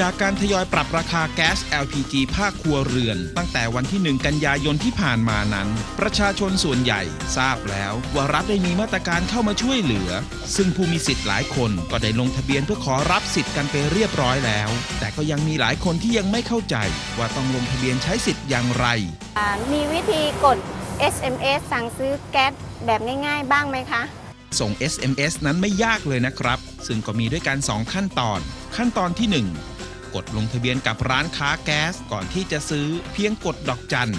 จากการทยอยปรับราคาแก๊ส LPG ภาคครัวเรือน ตั้งแต่วันที่ 1 กันยายนที่ผ่านมานั้น ประชาชนส่วนใหญ่ทราบแล้วว่ารัฐได้มีมาตรการเข้ามาช่วยเหลือ ซึ่งผู้มีสิทธิ์หลายคนก็ได้ลงทะเบียนเพื่อขอรับสิทธิ์กันไปเรียบร้อยแล้ว แต่ก็ยังมีหลายคนที่ยังไม่เข้าใจ ว่าต้องลงทะเบียนใช้สิทธิ์อย่างไร อ่ามีวิธีกด SMS สั่งซื้อแก๊สแบบง่ายๆ บ้างไหมคะ ส่ง SMS นั้นไม่ยากเลยนะครับ ซึ่งก็มีด้วยกัน 2 ขั้นตอน ขั้นตอนที่ 1 กดลงทะเบียนกับร้านค้าแก๊สก่อนที่จะซื้อเพียงกดดอกจัน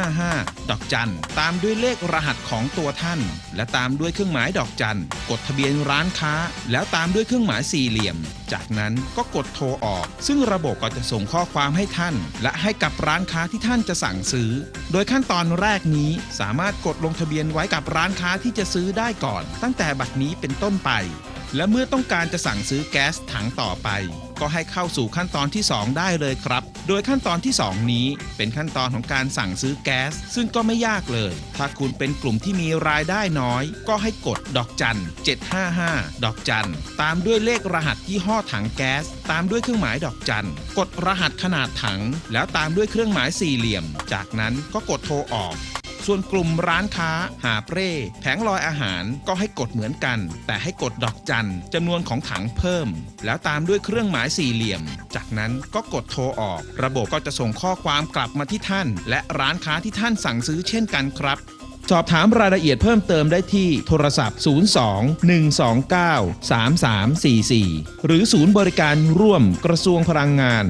755 ดอกจัน ตามด้วยเลขรหัสของตัวท่าน และตามด้วยเครื่องหมายดอกจัน กดทะเบียนร้านค้า แล้วตามด้วยเครื่องหมายสี่เหลี่ยม จากนั้นก็กดโทรออก ซึ่งระบบก็จะส่งข้อความให้ท่าน และให้กับร้านค้าที่ท่านจะสั่งซื้อ โดยขั้นตอนแรกนี้สามารถกดลงทะเบียนไว้กับร้านค้าที่จะซื้อได้ก่อน ตั้งแต่บัดนี้เป็นต้นไป และเมื่อต้องการจะสั่งซื้อแก๊สถังต่อไป ก็ให้เข้าสู่ขั้นตอนที่ 2 ได้เลยครับ โดยขั้นตอนที่ 2 นี้เป็นขั้นตอนของการสั่งซื้อแก๊ส ซึ่งก็ไม่ยากเลย ถ้าคุณเป็นกลุ่มที่มีรายได้น้อย ก็ให้กดดอกจัน 755 ดอกจัน ตามด้วยเลขรหัสยี่ห้อถังแก๊ส ตามด้วยเครื่องหมายดอกจัน กดรหัสขนาดถัง แล้วตามด้วยเครื่องหมายสี่เหลี่ยม จากนั้นก็กดโทรออก ส่วนกลุ่มร้านค้า หาเปร่แผงลอยอาหารก็ให้กดเหมือนกัน แต่ให้กดดอกจันจำนวนของถังเพิ่ม แล้วตามด้วยเครื่องหมายสี่เหลี่ยม จากนั้นก็กดโทรออก ระบบก็จะส่งข้อความกลับมาที่ท่าน และร้านค้าที่ท่านสั่งซื้อเช่นกันครับ สอบถามรายละเอียดเพิ่มเติมได้ที่โทรศัพท์ 02 129 3344 หรือศูนย์บริการร่วมกระทรวงพลังงาน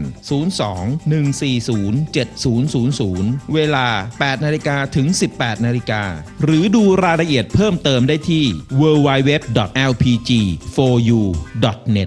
02 140 7000 เวลา 8นาฬิกาถึง 18นาฬิกา หรือดูรายละเอียดเพิ่มเติมได้ที่ www.lpg4u.net